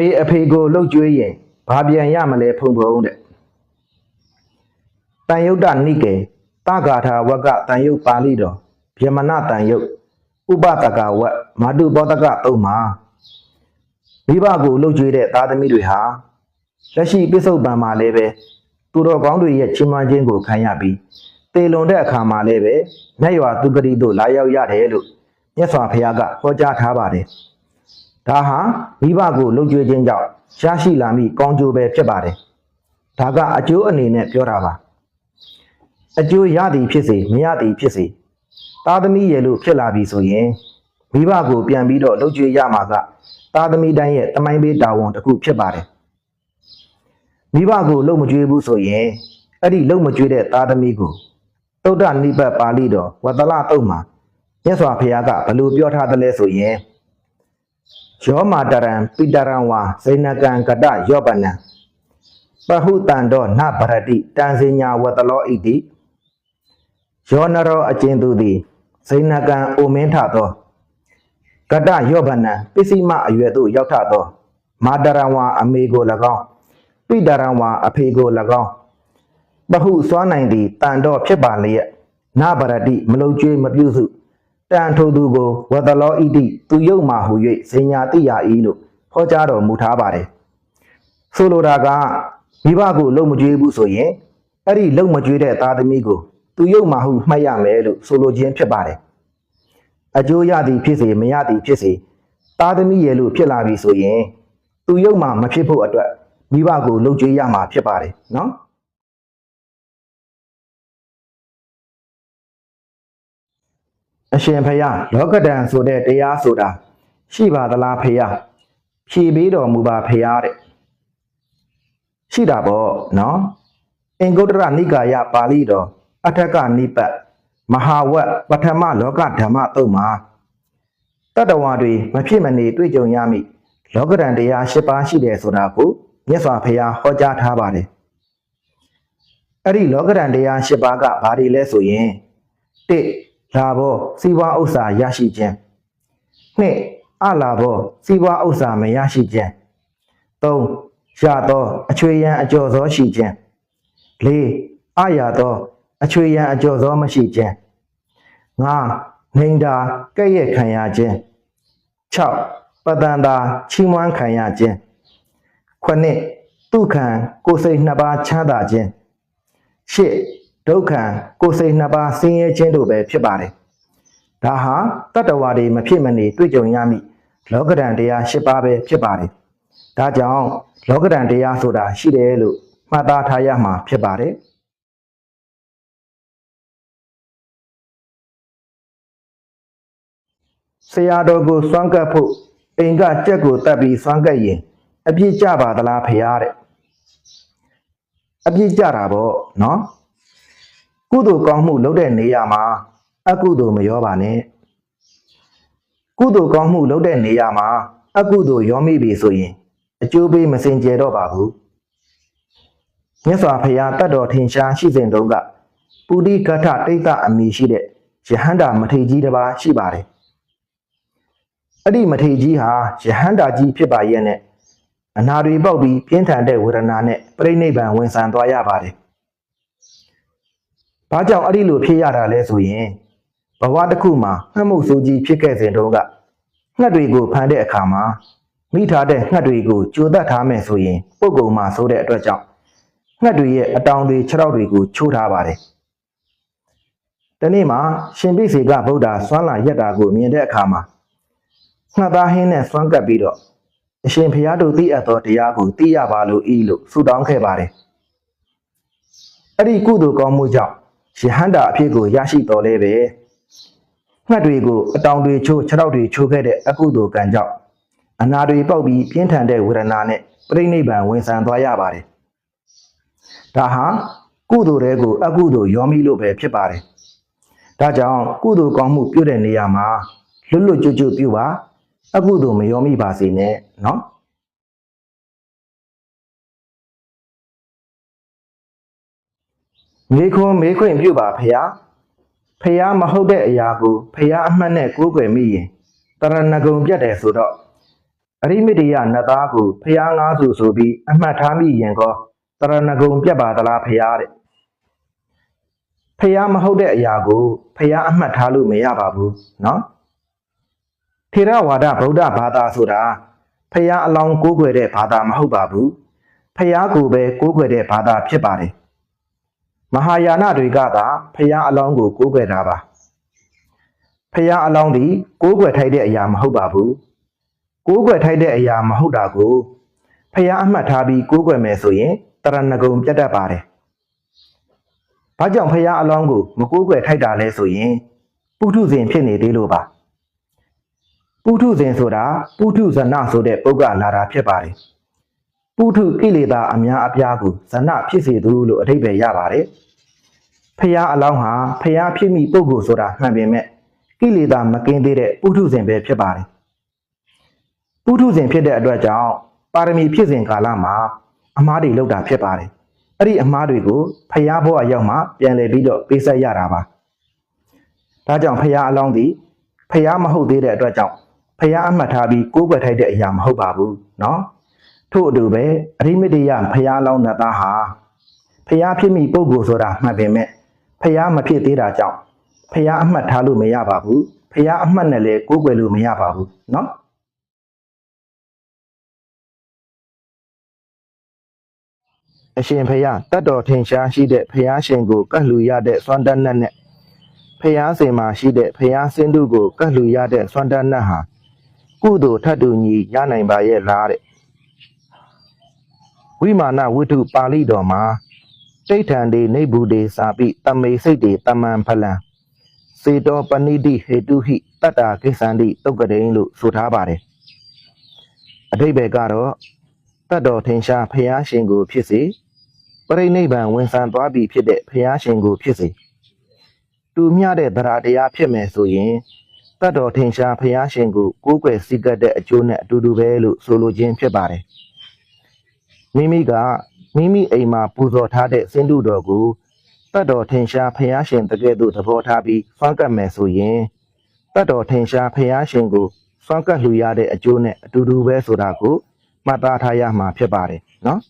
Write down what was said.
မေအဖေကိုလှုပ်ကြွေးရင်ဘာပြန်ရမလဲဖုံဖုံတဲ့တန်ယုတ်တနိကေတဂါထာဝကတန်ယုတ်ပါဠိတော်ဗျမနတန်ယုတ်ဥပတကဝတ်မာတုဘောတကသုံးမှာမိဘကိုလှုပ်ကြွေးတဲ့သားသမီးတွေဟာလက်ရှိပြစ္ဆုတ်ပံမှာလည်းပဲသူတော်ကောင်းတွေရဲ့ချီးမွမ်းခြင်းကိုခံရပြီးတေလွန်တဲ့အခါမှာလည်းပဲမြတ်ရွာသူဂတိတို့လာရောက်ရတယ်လို့မြတ်စွာဘုရားကဟောကြားထားပါတယ် ဒါဟာမိဘကိုလှုပ်ကြွေးခြင်းကြောင့်ရရှိလာမိကောင်းကျိုးပဲဖြစ်ပါတယ်။ဒါကအကျိုးအနေနဲ့ပြောတာပါ။အကျိုးရသည်ဖြစ်စေမရသည်ဖြစ်စေသားသမီးရဲ့လို့ဖြစ်လာပြီဆိုရင်မိဘကိုပြန်ပြီးတော့လှုပ်ကြွေးရမှာကသားသမီးတိုင်းရဲ့တမိုင်းပေးတာဝန်တစ်ခုဖြစ်ပါတယ်။မိဘကိုလှုပ်မကြွေးဘူးဆိုရင်အဲ့ဒီလှုပ်မကြွေးတဲ့သားသမီးကိုသုဒ္ဓနိဗ္ဗတ်ပါဠိတော်ဝတ္တလတုတ်မှာမြတ်စွာဘုရားကဘယ်လိုပြောထားသလဲဆိုရင် ယောမာတရံပိတရံဝါဇိနကံကတယောပနံပဟုတန္တောနဗရတိတံစညာဝတလောဣတိယောနရောအကျဉ်သူသည်ဇိနကံအိုမင်းထသောကတယောပနံပစ္စည်းမအရွယ်သို့ရောက်ထသော မာတရံဝါအမေကို၎င်းပိတရံဝါအဖေကို၎င်းပဟုစွာနိုင်သည်တန်တော့ဖြစ်ပါလျက်နဗရတိမလုံကျွေးမပြုစု တန်ထိုသူကိုဝတလောဣတိသူယုတ်မာဟု၍ဇင်ညာတိယာဤလို့ဟောကြားတော်မူထားပါတယ်ဆိုလိုတာကမိဘကိုလုံမကြွေးဘူးဆိုရင်အဲ့ဒီလုံမကြွေးတဲ့သားသမီးကိုသူယုတ်မာဟုမှတ်ရမယ်လို့ဆိုလိုခြင်းဖြစ်ပါတယ်အကျိုးရသည်ဖြစ်စေမရသည်ဖြစ်စေသားသမီးရဲ့လို့ဖြစ်လာပြီဆိုရင်သူယုတ်မာမဖြစ်ဖို့အတွက်မိဘကိုလုံကြွေးရမှာဖြစ်ပါတယ်နော် အရှင်ဖယားလောကဒံဆိုတဲ့တရားဆိုတာရှိပါသလားဖယားဖြေပေးတော်မူပါဖယားတဲ့ရှိတာပေါ့နော်အင်္ဂုတ္တရနိကာယပါဠိတော်အထက်ကနိပတ်မဟာဝတ်ပထမလောကဓမ္မတုတ်မှာတတ္တဝါတွေမဖြစ်မနေတွေ့ကြုံရမည်လောကဒံတရား၈ပါးရှိတယ်ဆိုတာကိုမြတ်စွာဘုရားဟောကြားထားပါတယ်အဲ့ဒီလောကဒံတရား၈ပါးကဘာတွေလဲဆိုရင်၁ လာဘောစီးပွားဥစ္စာရရှိခြင်းနှစ်အလာဘောစီးပွားဥစ္စာမရရှိခြင်းသုံးရသောအချွေရန်အကျော်စောရှိခြင်းလေးအရသောအချွေရန်အကျော်စောမရှိခြင်းငါနှိမ်တာကဲ့ရဲ့ခံရခြင်း6ပတန်တာချီးမွမ်းခံရခြင်းခုနှစ်ဒုက္ခံကိုယ်စိတ်နှစ်ပါးချမ်းသာခြင်းရှစ် ဒုက္ခံကိုယ်စိတ်နှစ်ပါးဆင်းရဲခြင်းတို့ပဲဖြစ်ပါတယ်။ဒါဟာတတ္တဝါတွေမဖြစ်မနေတွေ့ကြုံရမည့်လောကဒဏ်တရား၈ပါးပဲဖြစ်ပါတယ်။ဒါကြောင့်လောကဒဏ်တရားဆိုတာရှိတယ်လို့မှတ်သားထားရမှာဖြစ်ပါတယ်။ဆရာတော်ကိုစွန့်ကပ်ဖို့အိမ်ကကြက်ကိုတက်ပြီးစွန့်ကပ်ရင်အပြစ်ကြပါသလားဖရားတဲ့အပြစ်ကြတာပေါ့နော် ကုသိုလ်ကောင်းမှုလုပ်တဲ့နေရာမှာအကုသိုလ်မရောပါနဲ့ကုသိုလ်ကောင်းမှုလုပ်တဲ့နေရာမှာအကုသိုလ်ရောမိပြီဆိုရင်အကျိုးပေးမစင်ကြယ်တော့ပါဘူးမြတ်စွာဘုရားတတ်တော်ထင်ရှားရှိစဉ်တုန်းကပုရိကထတိတ်တအမိရှိတဲ့ယဟန္တာမထေရကြီးတစ်ပါးရှိပါတယ်အဲ့ဒီမထေရကြီးဟာယဟန္တာကြီးဖြစ်ပါရဲ့နဲ့အနာတွေပေါက်ပြီးပြင်းထန်တဲ့ဝေဒနာနဲ့ပြိဋိနိဗ္ဗာန်ဝင်ဆံသွားရပါတယ်။ ဘာကြောင့်အဲ့ဒီလိုဖြစ်ရတာလဲဆိုရင်ဘဝတစ်ခုမှာငှက်မှုဆိုးကြီးဖြစ်ခဲ့စဉ်တုန်းကငှက်တွေကိုဖမ်းတဲ့အခါမှာမိထားတဲ့ငှက်တွေကိုကြိုတတ်ထားမယ်ဆိုရင်ပုတ်ကုံမှာဆိုတဲ့အတွက်ကြောင့်ငှက်တွေရဲ့အတောင်တွေခြေထောက်တွေကိုချိုးထားပါတယ်။ဒီနေ့မှာရှင်ပိစေကဗုဒ္ဓဆွမ်းလာရက်တာကိုမြင်တဲ့အခါမှာငှက်သားဟင်းနဲ့ဆွမ်းကပ်ပြီးတော့အရှင်ဘုရားတို့သိအပ်သောတရားကိုသိရပါလို့ဤလို့ဆုတောင်းခဲ့ပါတယ်။အဲ့ဒီကုသိုလ်ကောင်းမှုကြောင့် ယဟန္တာအဖြစ်ကိုရရှိတော်လဲပဲငှက်တွေကိုအတောင်တွေချိုးခြေထောက်တွေချိုးခဲ့တဲ့အကုသိုလ်ကံကြောင့်အနာတွေပေါက်ပြီးပြင်းထန်တဲ့ဝေဒနာနဲ့ပြိဋိဘံဝင်ဆံသွားရပါတယ်ဒါဟာကုသိုလ်တွေကိုအကုသိုလ်ရောမိလို့ပဲဖြစ်ပါတယ်ဒါကြောင့်ကုသိုလ်ကောင်းမှုပြုတဲ့နေရာမှာလွတ်လွတ်ကျွတ်ကျွတ်ပြုပါအကုသိုလ်မရောမိပါစေနဲ့เนาะ မေခွန်းမေခွင့်ပြုပါဖះဖះမဟုတ်တဲ့အရာကိုဖះအမှတ်နဲ့ကိုးကွယ်မိရင်တရဏဂုံပြတ်တယ်ဆိုတော့အရိမတ္တယနတ်သားကိုဖျားငါးစုဆိုပြီးအမှတ်ထားမိရင်ကောတရဏဂုံပြတ်ပါသလားဖျားတဲ့ဖျားမဟုတ်တဲ့အရာကိုဖျားအမှတ်ထားလို့မရပါဘူးနော်ထေရဝါဒဗုဒ္ဓဘာသာဆိုတာဖျားအလောင်းကိုးကွယ်တဲ့ဘာသာမဟုတ်ပါဘူးဖျားကိုပဲကိုးကွယ်တဲ့ဘာသာဖြစ်ပါတယ် မဟာယာနတွေကသာဖျားအလောင်းကိုကိုးကွယ်တာပါဖျားအလောင်းဒီကိုးကွယ်ထိုက်တဲ့အရာမဟုတ်ပါဘူးကိုးကွယ်ထိုက်တဲ့အရာမဟုတ်တာကိုဖះအမှတ်ထားပြီးကိုးကွယ်မယ်ဆိုရင်တရဏဂုံပြတ်တတ်ပါတယ်။ဘာကြောင့်ဖះအလောင်းကိုမကိုးကွယ်ထိုက်တာလဲဆိုရင်ပုထုဇဉ်ဖြစ်နေသေးလို့ပါ။ပုထုဇဉ်ဆိုတာပုထုဇဏဆိုတဲ့ပုဂ္ဂလာတာဖြစ်ပါတယ်။ ပုထုကိလေသာအများအပြားကိုဇဏဖြစ်စေသူလို့အဓိပ္ပာယ်ရပါတယ်။ဖះအလောင်းဟာဖះဖြစ်မိပုဂ္ဂိုလ်ဆိုတာမှန်ပေမဲ့ကိလေသာမကင်းသေးတဲ့ပုထုဇဉ်ပဲဖြစ်ပါတယ်။ ပုထုဇဉ်ဖြစ်တဲ့အတွက်ကြောင့်ပါရမီဖြစ်စဉ်ကာလမှာအမားတွေလောက်တာဖြစ်ပါတယ်။အဲ့ဒီအမားတွေကိုဖျားဘောအရောက်မှပြန်လည်ပြီးတော့ပေးဆက်ရတာပါ။ဒါကြောင့်ဖျားအလောင်းသည်ဖျားမဟုတ်သေးတဲ့အတွက်ကြောင့်ဖျားအမှတ်ထားပြီးကိုးကွယ်ထိုက်တဲ့အရာမဟုတ်ပါဘူးเนาะ ထို့အတူပဲအရိမတ္တယဖျားအလောင်းနတ်သားဟာဖျားဖြစ်မိပုဂ္ဂိုလ်ဆိုတာမှတ်ပေမဲ့ဖျားမဖြစ်သေးတာကြောင့်ဖျားအမှတ်ထားလို့မရပါဘူးဖျားအမှတ်နဲ့လည်းကိုးကွယ်လို့မရပါဘူးเนาะ အရှင်ဖယားတတ်တော်ထင်ရှားရှိတဲ့ဖယားရှင်ကိုကတ်လူရတဲ့စွမ်းတတ်နဲ့နဲ့ဖယားစင်မှာရှိတဲ့ဖယားစင်းတုကိုကတ်လူရတဲ့စွမ်းတတ်နဲ့ဟာကုသိုလ်ထတ်တူညီရနိုင်ပါရဲ့လားတဲ့ ဝိမာနဝိတုပါဠိတော်မှာတိဋ္ဌံဒေနေဘူးဒေစာပိတမေစိတ်တေတမန်ဖလံစေတောပဏိတိဟေတုဟိတတ္တာကိစ္ဆန္တိတုတ်ကတိန်လို့ဆိုထားပါတယ်အဓိပ္ပာယ်ကတော့တတ်တော်ထင်ရှားဖယားရှင်ကိုဖြစ်စေပရိနိဗ္ဗာန်ဝင်ဆံသွားပြီဖြစ်တဲ့ဖယားရှင်ကိုဖြစ်စေတူမျှတဲ့တရားတရားဖြစ်မယ်ဆိုရင်တတ်တော်ထင်ရှားဖယားရှင်ကိုကိုးကွယ်စည်းကပ်တဲ့အကျိုးနဲ့အတူတူပဲလို့ဆိုလိုခြင်းဖြစ်ပါတယ် မိမိကမိမိအိမ်မှာပူဇော်ထားတဲ့စင်တုတော်ကိုတတ်တော်ထင်ရှားဖယားရှင်တကယ်သို့သဘောထားပြီးဆွမ်းကပ်မယ်ဆိုရင်တတ်တော်ထင်ရှားဖယားရှင်ကိုဆွမ်းကပ်လှူရတဲ့အကျိုးနဲ့အတူတူပဲဆိုတာကိုမှတ်သားထားရမှာဖြစ်ပါတယ်နော်